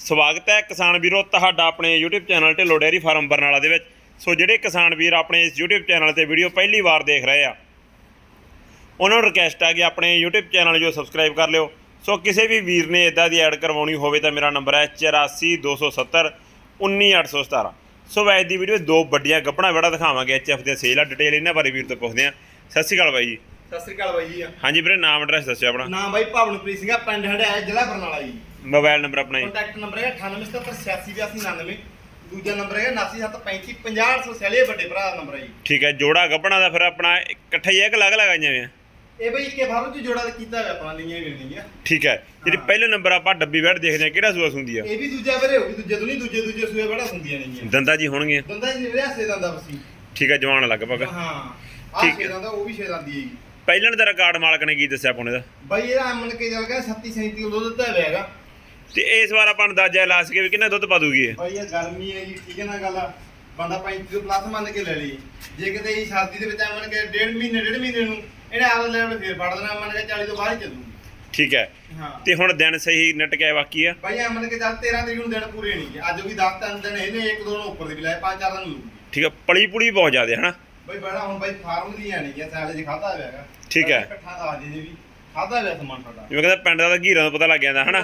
ਸਵਾਗਤ ਹੈ ਕਿਸਾਨ ਵੀਰੋ ਤੁਹਾਡਾ ਆਪਣੇ YouTube channel Dhillon dairy farm Barnala ਦੇ ਵਿੱਚ। ਸੋ ਜਿਹੜੇ ਕਿਸਾਨ ਵੀਰ ਆਪਣੇ ਇਸ YouTube ਚੈਨਲ ਤੇ ਵੀਡੀਓ ਪਹਿਲੀ ਵਾਰ ਦੇਖ ਰਹੇ ਆ, ਉਹਨਾਂ ਨੂੰ ਰਿਕਵੈਸਟ ਆ ਕਿ ਆਪਣੇ YouTube ਚੈਨਲ ਜੋ ਸਬਸਕ੍ਰਾਈਬ ਕਰ ਲਿਓ। ਸੋ ਕਿਸੇ ਵੀ ਵੀਰ ਨੇ ਇਦਾਂ ਦੀ ਐਡ ਕਰਵਾਉਣੀ ਹੋਵੇ ਤਾਂ ਮੇਰਾ ਨੰਬਰ ਹੈ 8427 19817 ਸੋ ਵੈਜ ਦੀ ਵੀਡੀਓ ਦੋ ਵੱਡੀਆਂ ਗੱਪਣਾ ਵਿੜਾ ਦਿਖਾਵਾਂਗੇ ਐਚਐਫ ਦੇ ਸੇਲ ਆ ਡਿਟੇਲ ਇਹਨਾਂ ਬਾਰੇ ਵੀਰ ਤੋਂ ਪੁੱਛਦੇ ਆ। ਸਤਿ ਸ਼੍ਰੀ ਅਕਾਲ ਬਾਈ ਜੀ। ਸਤਿ ਸ੍ਰੀ ਅਕਾਲ ਬਾਈ ਜੀ। ਹਾਂਜੀ ਵੀਰੇ ਨਾਮ ਐਡਰੈਸ ਦੱਸਿਓ ਆਪਣਾ। ਨਾਮ ਬਾਈ ਭਵਨਪ੍ਰੀਤ ਸਿੰਘ ਆ ਪਿੰਡ ਹੜਿਆ ਜ਼ਿਲ੍ਹਾ ਬਰਨਾਲਾ ਜੀ। ਮੋਬਾਈਲ ਨੰਬਰ ਆਪਣਾ ਜੀ। ਕੰਟੈਕਟ ਨੰਬਰ ਹੈ 9877868299 ਦੂਜਾ ਨੰਬਰ ਹੈ 9735 ਸੈਲੇ ਵੱਡੇ ਭਰਾ ਦਾ ਨੰਬਰ ਹੈ ਜੀ। ਠੀਕ ਹੈ ਜੋੜਾ ਗੱਪਣਾ ਦਾ ਫਿਰ ਆਪਣਾ ਇਕੱਠਾ ਹੀ ਹੈ ਕਿ ਅਲੱਗ ਅਲੱਗ ਆਈਆਂ ਹੋਈਆਂ? ਇਹ ਬਈ ਇੱਕੇ ਫਾਰਮ ਚ ਜੋੜਾ ਕੀਤਾ ਹੋਇਆ ਆਪਣਾ ਲੀਆਂ ਮਿਲਣੀਆਂ। ਠੀਕ ਹੈ ਜਿਹੜੀ। ਪਹਿਲੇ ਨੰਬਰ ਆਪਾਂ ਡੱਬੀ ਬੈਠ ਦੇਖਦੇ ਹਾਂ ਕਿਹੜਾ ਸੂਆ ਹੁੰਦੀ ਆ? ਇਹ ਵੀ ਦੂਜਾ ਵੀਰੇ ਹੋ ਗਈ ਦੂਜੇ ਤੋਂ ਨਹੀਂ ਦੂਜੇ ਦੂਜੇ ਸੂਏ ਬੜਾ ਹੁੰਦੀਆਂ ਨੇਗੀਆਂ। ਦੰਦਾਂ ਜੀ ਹੋਣਗੀਆਂ। ਦੰਦਾ ਜੀ ਵੀਰੇ ਹੱਸੇ ਦੰਦਾ ਬਸੀ ਠੀਕ ਹੈ ਜਵਾਨ ਲਗਭਗ ਹਾਂ ਆ। ਛੇ ਦੰਦਾ ਉਹ ਵੀ ਛੇ ਦੰਦੀ ਹੈਗੀ। ਪਹਿਲਣ ਦਾ ਰਿਕਾਰਡ ਮਾਲਕ ਨੇ ਕੀ ਦੱਸਿਆ ਪੁਣੇ ਦਾ ਬਾਈ ਇਹਦਾ ਅਮਨ ਕੇ ਜਲ ਗਿਆ 37 37 ਕਿਲੋ ਦੁੱਧ ਹੋਇਆ ਹੈਗਾ। ਤੇ ਇਸ ਵਾਰ ਆਪਾਂ ਅੰਦਾਜ਼ਾ ਲਾ ਸਕੇ ਵੀ ਕਿੰਨਾ ਦੁੱਧ ਪਾ ਦੂਗੀ ਇਹ? ਬਾਈ ਇਹ ਗਰਮੀ ਹੈ ਜੀ ਠੀਕ ਹੈ ਨਾ ਗੱਲ? ਬੰਦਾ 35 ਤੋਂ ਪਲੱਸ ਮੰਨ ਕੇ ਲੈ ਲਈ ਜੇ ਕਿਤੇ ਇਹ ਸਰਦੀ ਦੇ ਵਿੱਚ ਮੰਨ ਕੇ ਡੇਢ ਮਹੀਨੇ ਡੇਢ ਮਹੀਨੇ ਨੂੰ ਇਹਨੇ ਆਪ ਲੈਵਲ ਫੇਰ ਫੜ ਦੇਣਾ ਮੰਨ ਕੇ 40 ਤੋਂ ਬਾਹਰ ਹੀ ਚੱਲੂ ਠੀਕ ਹੈ। ਹਾਂ। ਤੇ ਹੁਣ ਦਿਨ ਸਹੀ ਨਟ ਗਿਆ ਬਾਕੀ ਆ ਬਾਈ ਮੰਨ ਕੇ ਚੱਲ 13 ਤਰੀਕ ਨੂੰ ਦਿਨ ਪੂਰੇ ਨਹੀਂ। ਅੱਜ ਵੀ 10 ਤਿੰਨ ਦਿਨ ਇਹਨੇ ਇੱਕ ਦੋ ਨੂੰ ਉੱਪਰ ਦੇ ਵੀ ਲਾਏ ਪੰਜ ਚਾਰ ਦਿਨ ਲੂ ਠੀਕ ਹੈ ਪਲੀ ਪੁਲੀ ਬਹੁਤ ਜ਼ਿਆਦਾ ਹਨਾ? ਬਾਈ ਬੜਾ ਹੁਣ ਬਾਈ ਫਾਰਮ ਦੀ ਆਣੀ ਹੈ ਸਾਲੇ ਜੀ ਖਾਦਾ ਹੋਇਆ ਹੈਗਾ। ਠੀਕ ਹੈ। ਪੱਠਾ ਦਾ ਜੀ ਵੀ ਖਾਦਾ ਹੋਇਆ ਸਮਾਨ ਸਾਡਾ ਜਿਵੇਂ ਕਹਿੰਦਾ ਪਿੰਡ ਦਾ ਘੀਰਾਂ ਦਾ ਪਤਾ ਲੱਗ ਜਾਂਦਾ ਹਨਾ?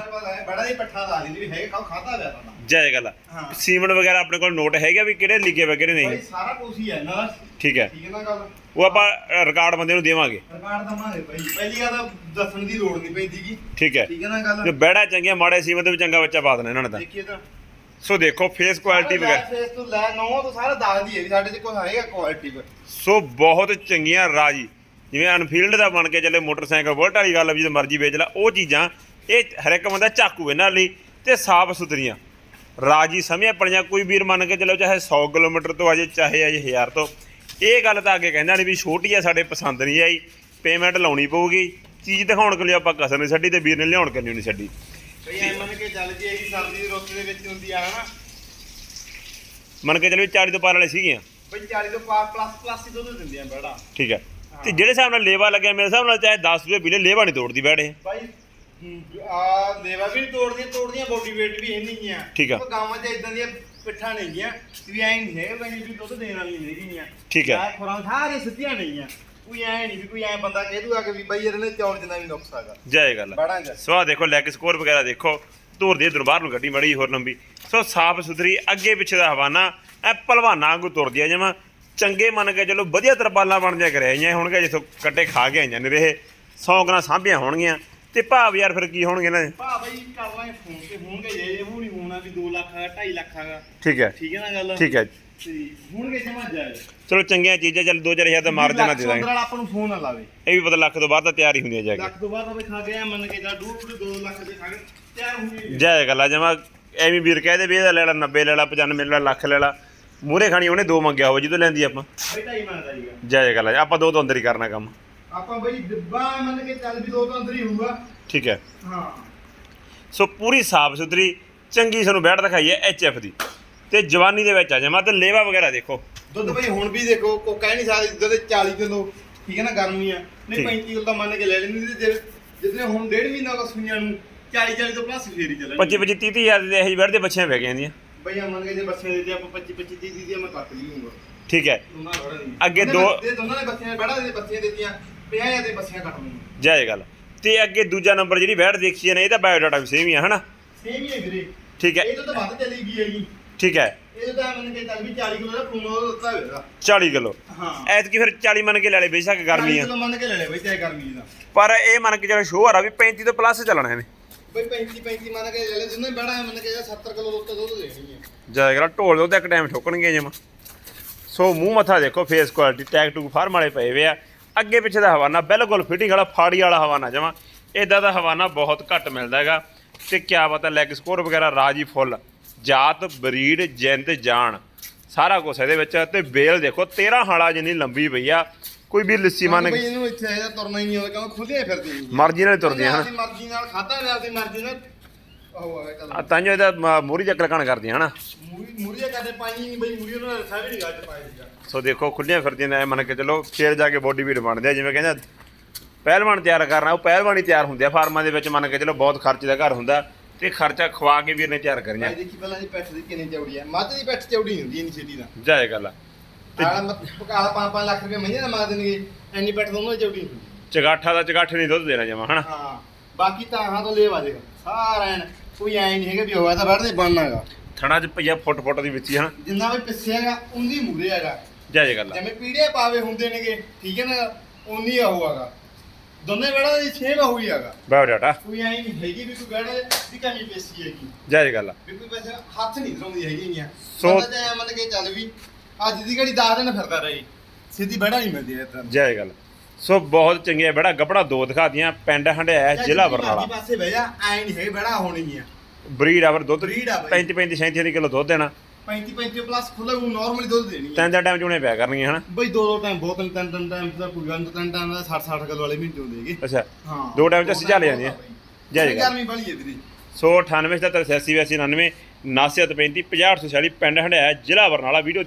ਬੜਾ ਹੀ ਪੱਠਾ ਦਾ ਜੀ ਵੀ ਹੈ ਖਾਓ ਖਾਦਾ ਹੋਇਆ ਸਾਡਾ ਜਾਇ ਗੱਲ। ਸੀਮਨ ਵਗੈਰਾ ਆਪਣੇ ਕੋਲ ਨੋਟ ਹੈਗਾ ਵੀ ਕਿਹੜੇ ਲਿਖੇ ਵੇ ਕਿਹੜੇ ਬਾਈ ਨਹੀਂ ਸਾਰਾ ਕੁਝ ਹੀ ਹੈ ਦਾ ਠੀਕ ਹੈ। ਠੀਕ ਹੈ ਨਾ ਗੱਲ? ਉਹ ਆਪਾਂ ਰਿਕਾਰਡ ਬੰਦੇ ਨੂੰ ਦੇਵਾਂਗੇ। ਰਿਕਾਰਡ ਦਵਾਂਗੇ ਬਾਈ। ਪਹਿਲੀ ਗੱਲ ਤਾਂ ਦੱਸਣ ਦੀ ਲੋੜ ਨਹੀਂ ਪੈਂਦੀ ਗੀ। ਠੀਕ ਹੈ। ਠੀਕ ਹੈ ਨਾ ਗੱਲ? ਤੇ ਬਹਿੜਾ ਚੰਗੀਆਂ ਮਾੜੇ ਸੀਮਨ ਦੇ ਵੀ ਚੰਗਾ ਬੱਚਾ ਪਾ ਦੇਣਾ ਇਹਨਾਂ ਨੇ ਤਾਂ। ਦੇਖੀਏ ਤਾਂ। ਸੋ ਦੇਖੋ ਫੇਸ ਕੁਆਲਿਟੀ ਵਗੈਰਾ। ਫੇਸ ਤੋਂ ਲੈ ਨੌ ਤੋਂ ਸਾਰਾ ਦੱਸਦੀ ਹੈ ਵੀ ਸਾਡੇ ਚ ਕੋਈ ਹੈਗਾ ਕੁਆਲਿਟੀ ਸੋ ਬਹੁਤ ਚੰਗੀਆਂ ਰਾਜੀ। ਜਿਵੇਂ ਅਨਫੀਲਡ ਦਾ ਬਣ ਕੇ ਚੱਲੇ ਮੋਟਰਸਾਈਕਲ ਬੁਲਟ ਵਾਲੀ ਗੱਲ ਵੀ ਜਦੋਂ ਮਰਜ਼ੀ ਵੇਚ ਲੈ ਉਹ ਚੀਜ਼ਾਂ ਇਹ ਹਰ ਇੱਕ ਬੰਦਾ ਚਾਕੂ ਇਹਨਾਂ ਲਈ ਤੇ ਸਾਫ਼ ਸੁਥਰੀਆਂ। ਰਾਜੀ ਸਮਝ ਪੜੀਆਂ ਕੋਈ ਵੀਰ ਮੰਨ ਕੇ ਚੱਲੋ ਚਾਹੇ 100 ਕਿਲੋਮੀਟਰ ਤੋਂ ਅਜੇ ਚਾਹੇ ਅਜੇ 1000 ਤੋਂ। ਇਹ ਗੱਲ ਤਾਂ ਅੱਗੇ ਕਹਿੰਦਾ ਨਹੀਂ ਵੀ ਛੋਟੀ ਆ ਸਾਡੇ ਪਸੰਦ ਨਹੀਂ ਆਈ ਪੇਮੈਂਟ ਲਾਉਣੀ ਪਊਗੀ। ਚੀਜ਼ ਦਿਖਾਉਣ ਕੇ ਲਈ ਆਪਾਂ ਕਸਰ ਨਹੀਂ ਛੱਡੀ ਤੇ ਵੀਰ ਨੇ ਲਿਆਉਣ ਕੇ ਨਹੀਂ ਛੱਡੀ। ਭਈ ਐ ਮੰਨ ਕੇ ਚੱਲ ਜੀ ਇਹ ਸਰਦੀ ਦੀ ਰੁੱਤ ਦੇ ਵਿੱਚ ਹੁੰਦੀ ਆ ਹਨਾ? ਮੰਨ ਕੇ ਚੱਲੋ ਵੀ 40 ਤੋਂ ਪਾਰ ਵਾਲੇ ਸੀਗੀਆਂ। ਭਈ 40 ਤੋਂ ਪਾਰ ਪਲੱਸ ਪਲੱਸ ਹੀ ਦੁੱਧ ਦਿੰਦੀਆਂ ਬੜਾ। ਠੀਕ ਹੈ। ਤੇ ਜਿਹੜੇ ਹਿਸਾਬ ਨਾਲ ਲੇਵਾ ਲੱਗਿਆ ਮੇਰੇ ਹਿਸਾਬ ਨਾਲ ਚਾਹੇ 10 ਰੁਪਏ ਬਿਲੇ ਲੇਵਾ ਨਹੀਂ ਤੋੜਦੀ ਬੈਠੇ ਭਾਈ ਆ ਲੇਵਾ ਵੀ ਨੀ ਤੋੜਦੀਆਂ ਤੋੜਦੀਆਂ ਬੋਡੀ weight ਵੀ ਇੰਨੀ ਹੀ ਆ। ਠੀਕ ਆ। ਗਾਵਾਂ 'ਚ ਇਦਾਂ ਦੀਆਂ ਪਿੱਠਾਂ ਨਹੀਂ ਗੀਆਂ ਵੀ ਐ ਨਹੀਂ ਹੈ ਬਈ ਵੀ ਦੁੱਧ ਦੇਣ ਵਾਲੀ ਨਹੀਂ ਹੈਗੀਆਂ ਠੀਕ ਹੈ। ਖੁਰਾਂ ਸਾਰੀ ਸਿੱਧੀਆਂ ਨਹੀਂ ਆ ਕੋਈ ਐ ਨਹੀਂ ਵੀ ਕੋਈ ਐ ਬੰਦਾ ਕਹਿ ਦੂਗਾ ਕਿ ਵੀ ਬਈ ਇਹਦੇ ਨੇ ਚੌਲ ਜਿੰਨਾ ਵੀ ਨੁਕਸ ਹੈਗਾ। ਜੈ ਗੱਲ ਆ। ਬੜਾ ਜਾ ਸੋ ਆਹ ਦੇਖੋ ਲੈਗ ਸਕੋਰ ਵਗੈਰਾ ਦੇਖੋ ਧੂਰ ਦੀ ਬਾਹਰ ਨੂੰ ਗੱਡੀ ਮੜੀ ਹੋਰ ਲੰਬੀ। ਸੋ ਸਾਫ਼ ਸੁਥਰੀ ਅੱਗੇ ਪਿੱਛੇ ਦਾ ਹਵਾਨਾ ਐ ਭਲਵਾਨਾਂ ਵਾਂਗੂ ਤੁਰਦੀ ਆ ਜਮਾ। ਚੰਗੇ ਮੰਨ ਕੇ ਚਲੋ ਵਧੀਆ ਤਰਪਾਲਾਂ ਬਣ ਜਾ ਕਰਿਆ ਆਈਆਂ ਹੋਣਗੇ ਜਿੱਥੋਂ ਕੱਟੇ ਖਾ ਕੇ ਆਈਆਂ ਨੇ ਰਹੇ 100 ਗਣਾ ਸਾਂਭੀਆਂ ਹੋਣਗੀਆਂ। ਤੇ ਭਾਵ ਯਾਰ ਫਿਰ ਕੀ ਹੋਣਗੇ ਨਾ ਭਾ ਬਈ ਕਰ ਲਾਂਗੇ ਫੋਨ ਤੇ ਹੋਣਗੇ ਜੇ ਇਹ ਨਹੀਂ ਹੋਣਾ ਵੀ 2 ਲੱਖ ਦਾ 2.5 ਲੱਖ ਦਾ ਠੀਕ ਹੈ। ਠੀਕ ਹੈ ਨਾ ਗੱਲ? ਠੀਕ ਹੈ। ਤੇ ਹੋਣਗੇ ਜਮਾ ਜਾਏ ਚਲੋ ਚੰਗੀਆਂ ਚੀਜ਼ਾਂ ਚੱਲ 2000 ਦਾ ਮਾਰ ਦੇਣਾ ਦੇ ਦਾਂਗੇ। ਆਪਾਂ ਨੂੰ ਫੋਨ ਨਾ ਲਾਵੇ। ਇਹ ਵੀ ਪਤਾ ਲੱਖ ਤੋਂ ਬਾਅਦ ਤਾਂ ਤਿਆਰ ਹੀ ਹੁੰਦੀਆਂ ਜਾ ਕੇ। ਲੱਖ ਤੋਂ ਬਾਅਦ ਆਪਾਂ ਖਾ ਗਏ ਮੰਨ ਕੇ ਜਾ 2 2 ਲੱਖ ਦੇ ਖਾ ਗਏ ਤਿਆਰ ਹੁੰਦੀ ਜੈ ਗੱਲ ਜਮਾ ਐਵੇਂ ਵੀਰ ਕਹਦੇ ਵੀ ਇਹਦਾ ਲੈ ਲਾ 90 ਲੈ ਲਾ 95 ਲੈ ਲਾ ਲੱਖ ਲੈ ਲਾ। ਮੂਰੇ ਖਾਣੀ ਉਹਨੇ ਦੋ ਮੰਗਿਆ ਹੋਵੇ ਜਦੋਂ ਲੈਂਦੀ ਆਪਾਂ। ਬਈ ਢਾਈ ਮੰਨਦਾ ਜੀਗਾ ਜੈ ਗੱਲ ਆਪਾਂ ਦੋ ਤੋਂ ਅੰਦਰ ਹੀ ਕਰਨਾ ਕੰਮ। ਆਪਾਂ ਬਈ ਡੱਬਾ ਮੰਨ ਕੇ ਚੱਲ ਵੀ ਦੋ ਤੋਂ ਅੰਦਰ ਹੀ ਹੋਊਗਾ। ਠੀਕ ਹੈ। ਹਾਂ। ਸੋ ਪੂਰੀ ਸਾਫ਼ ਸੁਥਰੀ ਚੰਗੀ ਸਾਨੂੰ ਬੈਠ ਦਿਖਾਈ ਹੈ ਐਚਐਫ ਦੀ। ਤੇ ਜਵਾਨੀ ਦੇ ਵਿੱਚ ਆ ਜਮਾ ਤੇ ਲੇਵਾ ਵਗੈਰਾ ਦੇਖੋ। ਦੁੱਧ ਬਈ ਹੁਣ ਵੀ ਦੇਖੋ ਕੋ ਕਹਿ ਨਹੀਂ ਸਕਦੀ ਦੁੱਧ 40 ਕਿਲੋ ਠੀਕ ਹੈ ਨਾ ਗਰਮੀ ਆ। ਨਹੀਂ ਠੀਕ। 35 ਕਿਲੋ ਤਾਂ ਮੰਨ ਕੇ ਲੈ ਲੈਂਦੀ ਤੇ ਜੇ- ਜਿਸਨੇ ਹੁਣ ਡੇਢ ਮਹੀਨਾ ਦਾ ਸੂਈਆਂ ਨੂੰ 40 40 ਤੋਂ ਪਲੱਸ ਫੇਰੀ ਚੱਲਣੀ 25 25 30 ਹਜ਼ਾਰ ਦੇ ਇਹ ਬੈਠ ਦੇ ਬੱਚਿਆਂ ਪੈ ਗਈਆਂ ਦੀਆਂ ਬਈ ਆ ਮੰਨ ਕੇ ਜੇ ਬੱਚੇ ਦੇ ਤੇ ਆਪਾਂ 25 25 30 ਦੀ ਮੈਂ ਕੱਟ ਲਈਂਗਾ ਠੀਕ ਹੈ। ਦੋਨਾਂ ਬੜਾ ਦੀ ਅੱਗੇ ਦੋ- ਦੇ ਦੋਨਾਂ ਦੇ ਬੱਚਿਆਂ ਬੜਾ ਦੇ ਬੱਚਿਆਂ ਦਿੱਤੀਆਂ 50 ਦੇ ਬੱਚਿਆਂ ਕੱਟ ਲਈਆਂ। ਜੈ ਗੱਲ। ਤੇ ਅੱਗੇ ਦੂਜਾ ਨੰਬਰ ਜਿਹੜੀ ਬੈਠ ਦੇਖੀ ਨੇ ਇਹ ਤਾਂ ਬਾਇਓਡਾਟਾ ਵੀ ਸੇਮ ਹੀ ਆ ਹਨਾ? ਸੇਮ ਹੀ ਹੈ ਵੀਰੇ। ਠੀਕ ਹੈ। ਇਹ ਤੋਂ ਤਾਂ ਵੱਧ ਚਲੀ ਗਈ ਹੈ ਜੀ ਠੀਕ ਹੈ। ਇਹ ਤਾਂ ਮੰਨ ਕੇ ਚੱਲ ਵੀ 40 ਕਿਲੋ ਦਾ ਫੋਨ ਉਹ ਦਿੱਤਾ ਹੋਵੇਗਾ 40 ਕਿਲੋ। ਹਾਂ। ਐਤਕੀ ਫਿਰ 40 ਮੰਨ ਕੇ ਲੈ ਲੈ ਬੇਸ਼ੱਕ ਗਰਮੀ 40 ਆ ਕਿਲੋ ਮੰਨ ਕੇ ਲੈ ਲੈ ਬਈ ਚਾਹੇ ਗਰਮੀ ਦਾ। ਪਰ ਇਹ ਮੰਨ ਕੇ ਚੱਲ ਸ਼ੋਅਰ ਆ ਵੀ 35 ਤੋਂ ਪਲੱਸ ਚੱਲਣਾ ਇਹਨੇ। ਬਈ 35 35 ਮੰਨ ਕੇ ਲੈ ਲੈ ਜਿੰਨੇ ਬੜਾ ਮੰਨ ਕੇ 70 ਕਿਲੋ ਦੁੱਧ ਦੁੱਧ ਦੇਣੀ ਹੈ ਜੈ ਗੱਲ ਢੋਲ ਦੋ ਤੇ ਇੱਕ ਟਾਈਮ ਠੋਕਣਗੇ ਜਮਾ ਸੋ ਮੂੰਹ ਮੱਥਾ ਦੇਖੋ face quality tag to farm ਵਾਲੇ ਪਏ ਵੇ ਆ। ਅੱਗੇ ਪਿੱਛੇ ਦਾ ਹਵਾਨਾ ਬਿਲਕੁਲ ਫਿਟਿੰਗ ਵਾਲਾ ਫਾੜੀ ਵਾਲਾ ਹਵਾਨਾ ਜਮਾ ਇਦਾਂ ਦਾ ਹਵਾਨਾ ਬਹੁਤ ਘੱਟ ਮਿਲਦਾ ਹੈਗਾ। ਤੇ ਕਿਆ ਪਤਾ ਲੈਗ ਸਕੋਰ ਵਗੈਰਾ ਰਾਜੀ ਫੁੱਲ ਜਾਤ ਬਰੀਡ ਜਿੰਦ ਜਾਨ। ਸਾਰਾ ਕੁਝ ਇਹਦੇ ਵਿੱਚ ਤੇ ਬੇਲ ਦੇਖੋ 13 ਹਾਲਾ ਜਿੰਨੀ ਲੰਬੀ ਪਈ ਆ। ਕੋਈ ਵੀ ਲੱਸੀ ਮੰਨ ਬਈ ਇਹਨੂੰ ਇੱਥੇ ਇਹਦਾ ਤੁਰਨਾ ਹੀ ਨਹੀਂ ਆਉਂਦਾ ਕਿਉਂਕਿ ਖੁੱਲੇ ਫਿਰਦੀ ਮਰਜ਼ੀ ਨਾਲ ਤੁਰਦੀਆਂ ਹਨ? ਮਰਜ਼ੀ ਨਾਲ ਖਾਦਾ ਲਿਆ ਆਪਣੀ ਮਰਜ਼ੀ ਨਾਲ। ਆ ਤਾਂ ਜੋ ਇਹਦਾ ਮੋਰੀ ਚੱਕ ਲਕਣ ਕਰਦੀਆਂ ਹਨਾ? ਮੂਰੀ ਮੂਰੀਆ ਕਰਦੇ ਪਾਈ ਨਹੀਂ ਬਈ ਮੂਰੀ ਉਹਨਾਂ ਸਾਰੇ ਨਹੀਂ ਗੱਜ ਪਾਈ ਸੀਗਾ। ਸੋ ਦੇਖੋ ਖੁੱਲੀਆਂ ਫਿਰਦੀਆਂ ਨੇ ਮੰਨ ਕੇ ਚਲੋ ਫੇਰ ਜਾ ਕੇ ਬੋਡੀ ਵੀਡ ਬਣਦੇ ਆ ਜਿਵੇਂ ਕਹਿੰਦੇ ਪਹਿਲਵਾਨ ਤਿਆਰ ਕਰਨਾ ਉਹ ਪਹਿਲਵਾਨ ਹੀ ਤਿਆਰ ਹੁੰਦੇ ਆ ਫਾਰਮਾਂ ਦੇ ਵਿੱਚ ਮੰਨ ਕੇ ਚਲੋ ਬਹੁਤ ਖਰਚ ਦਾ ਘਰ ਹੁੰਦਾ। ਤੇ ਖਰਚਾ ਖਵਾ ਕੇ ਵੀਰ ਨੇ ਤਿਆਰ ਕਰੀਆਂ। ਭਾਈ ਦੇਖੀ ਪਹਿਲਾਂ ਦੀ ਪੈਠ ਦੀ ਕਿੰਨੀ ਚੌੜੀ ਹੈ ਮੱਝ ਦੀ ਪੈਠ ਚੌੜੀ ਨਹੀਂ ਹੁੰਦੀ ਇੰਨੀ ਛੇਤੀ ਦਾ ਜਾਏ ਗੱਲ ਆ। ਤੇ ਆਲਾ ਪਕਾਲਾ 5-5 ਲੱਖ ਰੁਪਏ ਮਹੀਨੇ ਦਾ ਮੰਗ ਦੇਣਗੇ। ਇੰਨੀ ਪੈਠ ਦੋਨੋਂ ਦੀ ਚੌੜੀ ਨਹੀਂ ਹੁੰਦੀ। ਚਗਾਠਾ ਦਾ ਚਗਾਠੇ ਨਹੀਂ ਦੁੱਧ ਦੇਣਾ ਜਮਾ ਹਨਾ? ਹਾਂ। ਬਾਕੀ ਤਾਂ ਹਾਂ ਤੋਂ ਲੈ ਵਾਜੇਗਾ ਸਾਰਾ ਐਨ ਕੋਈ ਐ ਨਹੀਂ ਹੈਗਾ ਵੀ ਹੋਇਆ ਤਾਂ ਬੜਦੇ ਬਣਨਾਗਾ ਥਣਾ ਚ ਪਈਆ ਫੁੱਟ ਫੁੱਟ ਦੀ ਵਿੱਚ ਹੀ ਹਨਾ? ਜਿੰਨਾ ਵੀ ਪਿੱਛੇਗਾ ਉਨੀ ਮੂਰੇ ਹੈਗਾ। ਜਾਏ ਗੱਲ ਆ। ਜਿਵੇਂ ਪੀੜੇ ਪਾਵੇ ਹੁੰਦੇ ਨੇਗੇ ਠੀਕ ਹੈ ਨਾ? ਉਨੀ ਆ ਹੋਊਗਾ ਦੋਨੇ ਬੜਾ ਦੀ ਛੇ ਹੋਈ ਹੈਗਾ। ਬਾਓ ਡਾਟਾ ਕੋਈ ਐ ਨਹੀਂ ਹੈਗੀ ਵੀ ਕੋਈ ਗੜਾ ਦੀ ਕਮੀ ਪੇਸੀ ਹੈਗੀ। ਜਾਏ ਗੱਲ। ਆ। ਵੀ ਕੋਈ ਹੱਥ ਨਹੀਂ ਧਰਾਉਂਦੀ ਹੈਗੀ ਆ ਸੋ- ਤਾਂ ਐ ਮੰਨ ਕੇ ਚੱਲ ਵੀ ਅੱਜ ਦੀ ਘੜੀ 10 ਦਿਨ ਫਿਰਦਾ ਰਹੀ। ਸਿੱਧੀ ਬੜਾ ਨਹੀਂ ਮਿਲਦੀ ਇਹ ਤਰ੍ਹਾਂ। ਜਾਏ ਗੱਲ। ਸੋ ਬਹੁਤ ਚੰਗੇ ਬੜਾ ਗੱਬੜਾ ਦੋ ਦਿਖਾਦੀਆਂ ਪਿੰਡ ਹੰਡਿਆ ਜ਼ਿਲ੍ਹਾ ਬਰਨਾਲਾ। ਪਾਸੇ ਬਹਿ ਜਾ ਐ ਨਹੀਂ ਹੈ ਬੜਾ ਹੋਣੀ ਆ। ਬਰੀਡ ਆਵਰ ਦੁੱਧ Breed ਆ ਬਾਈ। 35 35 37 ਕਿਲੋ ਦੁੱਧ ਦੇਣਾ। 35 35 ਪਲੱਸ ਖੁੱਲਾ ਉਹ ਨਾਰਮਲੀ ਦੁੱਧ ਦੇਣੀ ਆ ਤਿੰਨ ਚਾਰ ਟਾਈਮ ਚੁਣੇ ਪਿਆ ਕਰਨੀਆਂ ਹਨਾ? ਬਈ ਦੋ ਦੋ ਟਾਈਮ ਬਹੁਤ ਤਿੰਨ ਤਿੰਨ ਟਾਈਮ ਦਾ ਕੋਈ ਗੱਲ ਨੀ, ਤਿੰਨ ਟਾਈਮ ਦਾ 60 60 ਕਿਲੋ ਵਾਲੇ ਮਹੀਨੇ ਹੁੰਦੇ ਹੈਗੇ। ਅੱਛਾ। ਹਾਂ ਦੋ ਟਾਈਮ ਚ ਅਸੀਂ ਝੱਲ ਜਾਂਦੀਆਂ। ਜੈ ਜੈ ਜੈ। ਗਰਮੀ ਬੜੀ ਹੈ ਵੀਰੇ। ਸੋ 98 77 86 99 97 35 50 846 ਪਿੰਡ ਹੰਡਿਆ ਜ਼ਿਲ੍ਹਾ ਬਰਨਾਲਾ ਵੀਡੀਓ